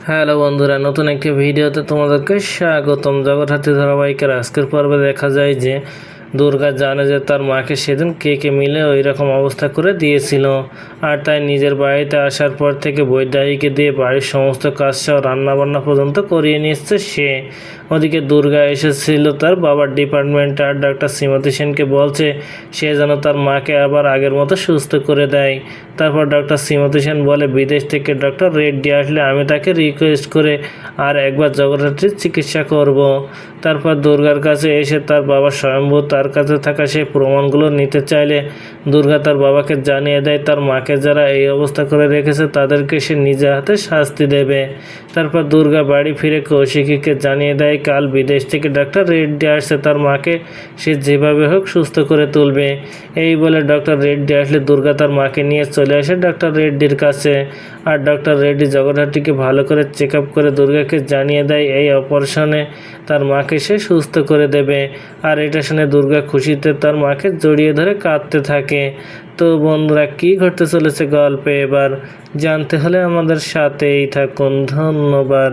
Hello বন্ধুরা নতুন একটি ভিডিওতে তোমাদেরকে স্বাগতম। জগৎহাতি ধারাবাহিকের আজকের পর্বে দেখা যায় যে দুর্গা জানে যে তার মাকে সেদিন কে কে মিলে ওই রকম অবস্থা করে দিয়েছিল। আর তাই নিজের বাড়িতে আসার পর থেকে বৈদ্যাহীকে দিয়ে বাড়ির সমস্ত কাজ সহ রান্নাবান্না পর্যন্ত করিয়ে নিচ্ছে সে। ওদিকে দুর্গা এসেছিল তার বাবার ডিপার্টমেন্টে। আর ডাক্তার শ্রীমতী সেনকে বলছে, সে যেন তার মাকে আবার আগের মতো সুস্থ করে দেয়। তারপর ডক্টর শ্রীমতী সেন বলে, বিদেশ থেকে ডক্টর রেড্ডি আসলে আমি তাকে রিকোয়েস্ট করে আর একবার জগদ্ধাত্রীর চিকিৎসা করব। তারপর দুর্গার কাছে এসে তার বাবা স্বয়ম্ভূ তার কাছে থাকা সেই প্রমাণগুলো নিতে চাইলে দুর্গা তার বাবাকে জানিয়ে দেয়, তার মাকে যারা এই অবস্থা করে রেখেছে তাদেরকে সে নিজে হাতে শাস্তি দেবে। তারপর দুর্গা বাড়ি ফিরে কৌশিকীকে জানিয়ে দেয়, কাল বিদেশ থেকে ডাক্তার রেড্ডি আসছে, তার মাকে সে যেভাবে হোক সুস্থ করে তুলবে। এই বলে ডক্টর রেড্ডি আসলে দুর্গা তার মাকে নিয়ে চলে আসে ডক্টর রেড্ডির কাছে। আর ডক্টর রেড্ডি জগদ্ধাত্রীকে ভালো করে চেক আপ করে দুর্গাকে জানিয়ে দেয়, এই অপারেশনে তার মাকে সে সুস্থ করে দেবে। আর এটা শুনে দুর্গা খুশিতে তার মাকে জড়িয়ে ধরে কাঁদতে থাকে। তো বন্ধুরা, কি ঘটতে চলেছে গল্পে? এবার জানতে হলে আমাদের সাথেই থাকুন। ধন্যবাদ।